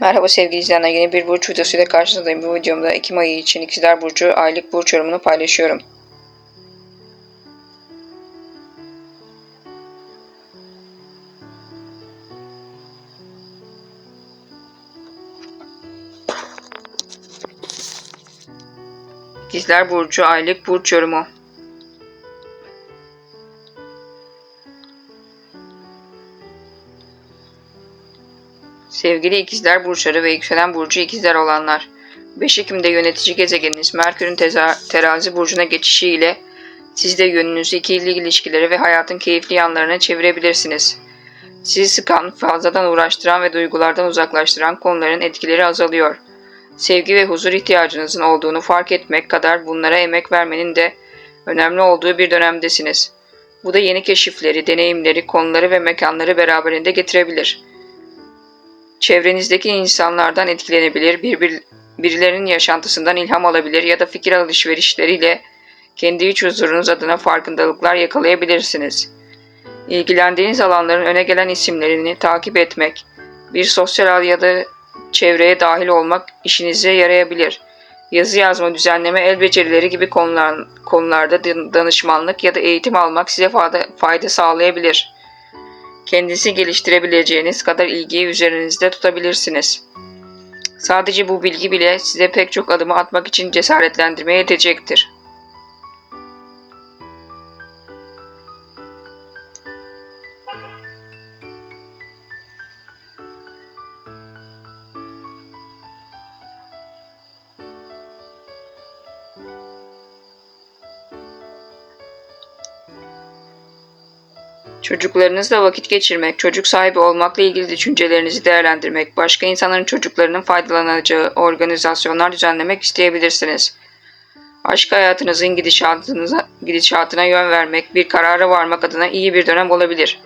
Merhaba sevgili izleyenler yeni bir burç videosuyla karşınızdayım. Bu videomda Ekim ayı için İkizler Burcu aylık burç yorumunu paylaşıyorum. İkizler Burcu aylık burç yorumu. Sevgili ikizler burçları ve yükselen burcu ikizler olanlar. 5 Ekim'de yönetici gezegeniniz Merkür'ün terazi burcuna geçişiyle siz de yönünüzü ikili ilişkileri ve hayatın keyifli yanlarına çevirebilirsiniz. Sizi sıkan, fazladan uğraştıran ve duygulardan uzaklaştıran konuların etkileri azalıyor. Sevgi ve huzur ihtiyacınızın olduğunu fark etmek kadar bunlara emek vermenin de önemli olduğu bir dönemdesiniz. Bu da yeni keşifleri, deneyimleri, konuları ve mekanları beraberinde getirebilir.'' Çevrenizdeki insanlardan etkilenebilir, birbir, birilerinin yaşantısından ilham alabilir ya da fikir alışverişleriyle kendi iç huzurunuz adına farkındalıklar yakalayabilirsiniz. İlgilendiğiniz alanların öne gelen isimlerini takip etmek, bir sosyal ağ ya da çevreye dahil olmak işinize yarayabilir. Yazı yazma, düzenleme, el becerileri gibi konular, konularda danışmanlık ya da eğitim almak size fayda, fayda sağlayabilir.'' Kendinizi geliştirebileceğiniz kadar ilgiyi üzerinizde tutabilirsiniz. Sadece bu bilgi bile size pek çok adımı atmak için cesaretlendirmeye yetecektir. Çocuklarınızla vakit geçirmek, çocuk sahibi olmakla ilgili düşüncelerinizi değerlendirmek, başka insanların çocuklarının faydalanacağı organizasyonlar düzenlemek isteyebilirsiniz. Aşk hayatınızın gidişatınıza, gidişatına yön vermek, bir karara varmak adına iyi bir dönem olabilir.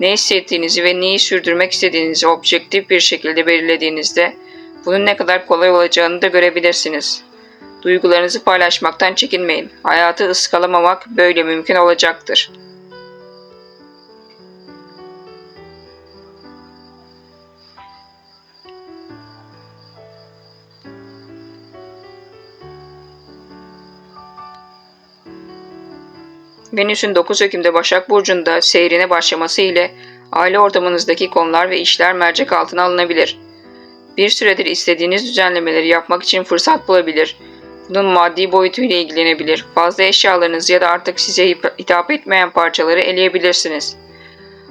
Ne hissettiğinizi ve neyi sürdürmek istediğinizi objektif bir şekilde belirlediğinizde bunun ne kadar kolay olacağını da görebilirsiniz. Duygularınızı paylaşmaktan çekinmeyin. Hayatı ıskalamamak böyle mümkün olacaktır.'' Venüs'ün 9 Ekim'de Başak Burcu'nda seyrine başlaması ile aile ortamınızdaki konular ve işler mercek altına alınabilir. Bir süredir istediğiniz düzenlemeleri yapmak için fırsat bulabilir. Bunun maddi boyutuyla ilgilenebilir. Fazla eşyalarınızı ya da artık size hitap etmeyen parçaları eleyebilirsiniz.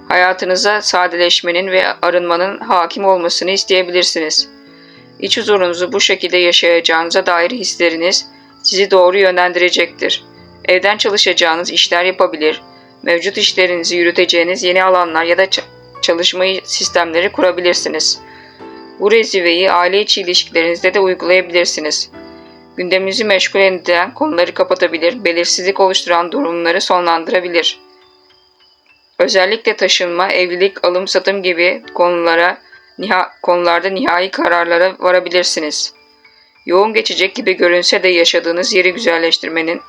Hayatınıza sadeleşmenin ve arınmanın hakim olmasını isteyebilirsiniz. İç huzurunuzu bu şekilde yaşayacağınıza dair hisleriniz sizi doğru yönlendirecektir. Evden çalışacağınız işler yapabilir, mevcut işlerinizi yürüteceğiniz yeni alanlar ya da çalışma sistemleri kurabilirsiniz. Bu reziveyi aile içi ilişkilerinizde de uygulayabilirsiniz. Gündeminizi meşgul eden konuları kapatabilir, belirsizlik oluşturan durumları sonlandırabilir. Özellikle taşınma, evlilik, alım satım gibi konulara niha, konularda nihai kararlara varabilirsiniz. Yoğun geçecek gibi görünse de yaşadığınız yeri güzelleştirmenin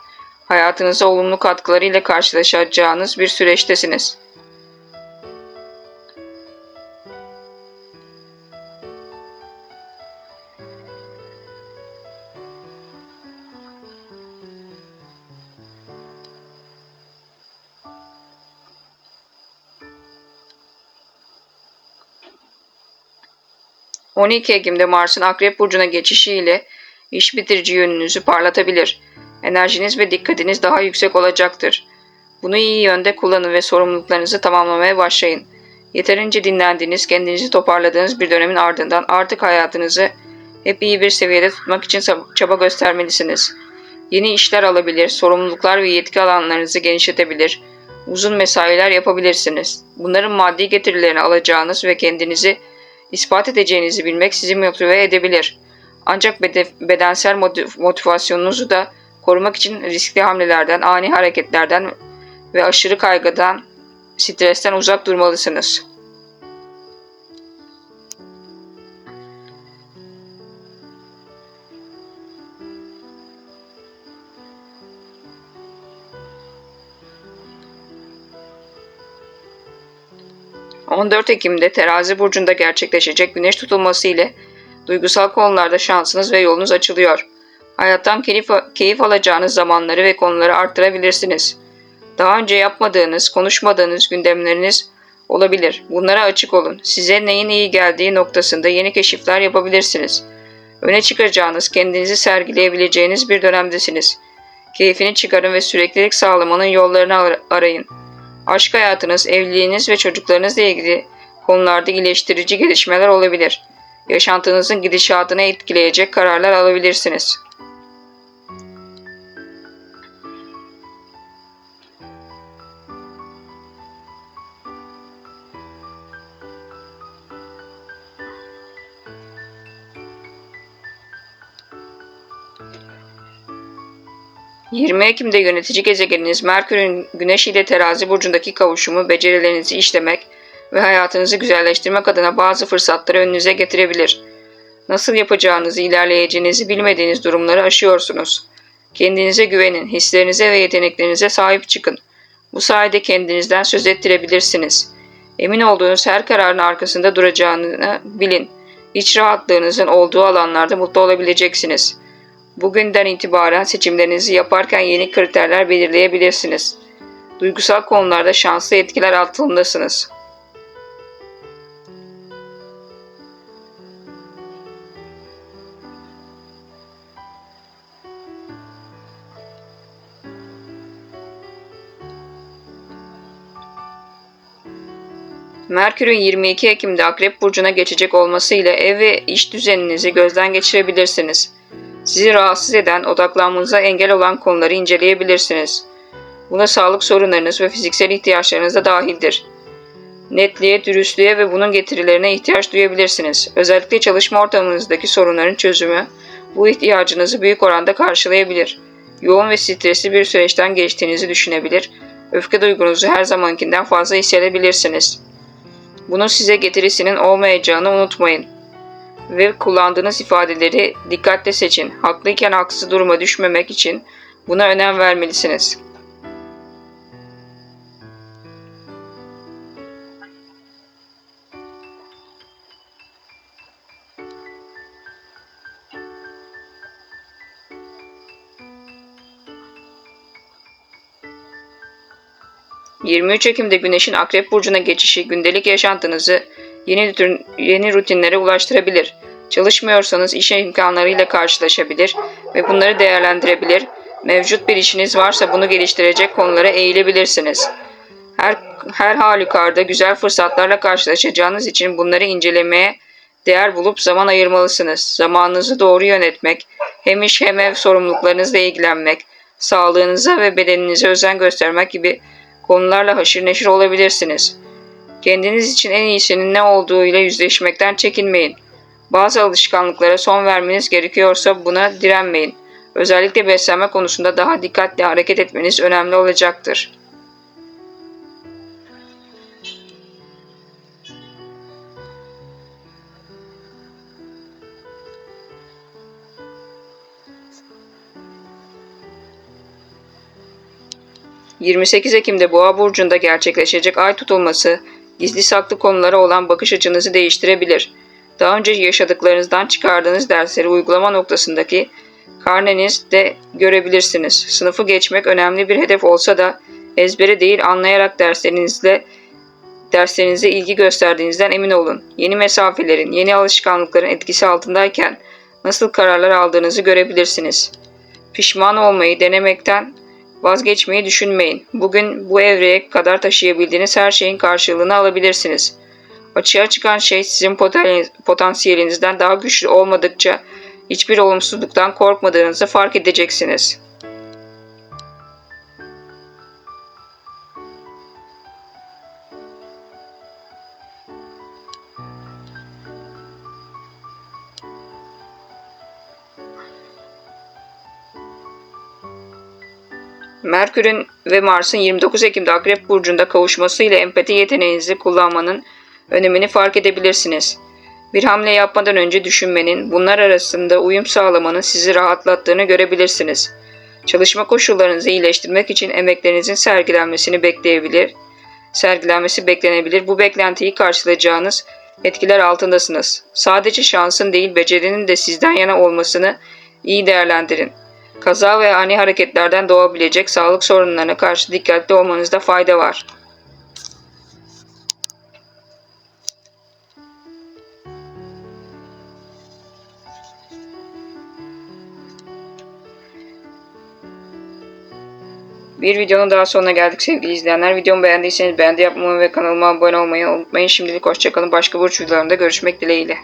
hayatınıza olumlu katkılarıyla karşılaşacağınız bir süreçtesiniz. ...12 Ekim'de Mars'ın Akrep Burcu'na geçişiyle iş bitirici yönünüzü parlatabilir enerjiniz ve dikkatiniz daha yüksek olacaktır. Bunu iyi yönde kullanın ve sorumluluklarınızı tamamlamaya başlayın. Yeterince dinlendiğiniz, kendinizi toparladığınız bir dönemin ardından artık hayatınızı hep iyi bir seviyede tutmak için çaba göstermelisiniz. Yeni işler alabilir, sorumluluklar ve yetki alanlarınızı genişletebilir, uzun mesailer yapabilirsiniz. Bunların maddi getirilerini alacağınız ve kendinizi ispat edeceğinizi bilmek sizi motive edebilir. Ancak bedensel motivasyonunuzu da korumak için riskli hamlelerden, ani hareketlerden ve aşırı kaygıdan, stresten uzak durmalısınız. 14 Ekim'de Terazi burcunda gerçekleşecek güneş tutulması ile duygusal konularda şansınız ve yolunuz açılıyor. Hayattan keyif, keyif alacağınız zamanları ve konuları arttırabilirsiniz. Daha önce yapmadığınız, konuşmadığınız gündemleriniz olabilir. Bunlara açık olun. Size neyin iyi geldiği noktasında yeni keşifler yapabilirsiniz. Öne çıkaracağınız, kendinizi sergileyebileceğiniz bir dönemdesiniz. Keyfini çıkarın ve süreklilik sağlamanın yollarını ar- arayın. Aşk hayatınız, evliliğiniz ve çocuklarınızla ilgili konularda iyileştirici gelişmeler olabilir. Yaşantınızın gidişatını etkileyecek kararlar alabilirsiniz. ...20 Ekim'de yönetici gezegeniniz Merkür'ün Güneş ile terazi burcundaki kavuşumu becerilerinizi işlemek ve hayatınızı güzelleştirmek adına bazı fırsatları önünüze getirebilir. Nasıl yapacağınızı, ilerleyeceğinizi bilmediğiniz durumları aşıyorsunuz. Kendinize güvenin, hislerinize ve yeteneklerinize sahip çıkın. Bu sayede kendinizden söz ettirebilirsiniz. Emin olduğunuz her kararın arkasında duracağını bilin. İç rahatlığınızın olduğu alanlarda mutlu olabileceksiniz. Bugünden itibaren seçimlerinizi yaparken yeni kriterler belirleyebilirsiniz. Duygusal konularda şanslı etkiler altındasınız. Merkür'ün 22 Ekim'de Akrep Burcu'na geçecek olmasıyla ev ve iş düzeninizi gözden geçirebilirsiniz. Sizi rahatsız eden, odaklanmanıza engel olan konuları inceleyebilirsiniz. Buna sağlık sorunlarınız ve fiziksel ihtiyaçlarınız da dahildir. Netliğe, dürüstlüğe ve bunun getirilerine ihtiyaç duyabilirsiniz. Özellikle çalışma ortamınızdaki sorunların çözümü bu ihtiyacınızı büyük oranda karşılayabilir. Yoğun ve stresli bir süreçten geçtiğinizi düşünebilir, öfke duygunuzu her zamankinden fazla hissedebilirsiniz. Bunun size getirisinin olmayacağını unutmayın. Ve kullandığınız ifadeleri dikkatle seçin. Haklıyken haksız duruma düşmemek için buna önem vermelisiniz. ...23 Ekim'de Güneş'in Akrep Burcu'na geçişi gündelik yaşantınızı yeni, yeni rutinlere ulaştırabilir. Çalışmıyorsanız iş imkanlarıyla karşılaşabilir ve bunları değerlendirebilir. Mevcut bir işiniz varsa bunu geliştirecek konulara eğilebilirsiniz. Her, her halükarda güzel fırsatlarla karşılaşacağınız için bunları incelemeye değer bulup zaman ayırmalısınız. Zamanınızı doğru yönetmek, hem iş hem ev sorumluluklarınızla ilgilenmek, sağlığınıza ve bedeninize özen göstermek gibi konularla haşır neşir olabilirsiniz. Kendiniz için en iyisinin ne olduğuyla yüzleşmekten çekinmeyin. Bazı alışkanlıklara son vermeniz gerekiyorsa buna direnmeyin. Özellikle beslenme konusunda daha dikkatli hareket etmeniz önemli olacaktır. ...28 Ekim'de Boğa Burcu'nda gerçekleşecek ay tutulması... ...gizli saklı konulara olan bakış açınızı değiştirebilir. Daha önce yaşadıklarınızdan çıkardığınız dersleri uygulama noktasındaki karnenizde görebilirsiniz. Sınıfı geçmek önemli bir hedef olsa da ezbere değil anlayarak derslerinizle derslerinize ilgi gösterdiğinizden emin olun. Yeni mesafelerin, yeni alışkanlıkların etkisi altındayken nasıl kararlar aldığınızı görebilirsiniz. Pişman olmayı denemekten vazgeçmeyi düşünmeyin. Bugün bu evreye kadar taşıyabildiğiniz her şeyin karşılığını alabilirsiniz. Açığa çıkan şey sizin potansiyelinizden daha güçlü olmadıkça hiçbir olumsuzluktan korkmadığınızı fark edeceksiniz. Merkür'ün ve Mars'ın 29 Ekim'de Akrep Burcu'nda kavuşmasıyla empati yeteneğinizi kullanmanın önemini fark edebilirsiniz. Bir hamle yapmadan önce düşünmenin, bunlar arasında uyum sağlamanın sizi rahatlattığını görebilirsiniz. Çalışma koşullarınızı iyileştirmek için emeklerinizin sergilenmesini bekleyebilir. sergilenmesi beklenebilir. Bu beklentiyi karşılayacağınız etkiler altındasınız. Sadece şansın değil becerinin de sizden yana olmasını iyi değerlendirin. Kaza ve ani hareketlerden doğabilecek sağlık sorunlarına karşı dikkatli olmanızda fayda var. Bir videonun daha sonuna geldik sevgili izleyenler. Videomu beğendiyseniz beğendi yapmayı ve kanalıma abone olmayı unutmayın. Şimdilik hoşçakalın. Başka burç videolarında görüşmek dileğiyle.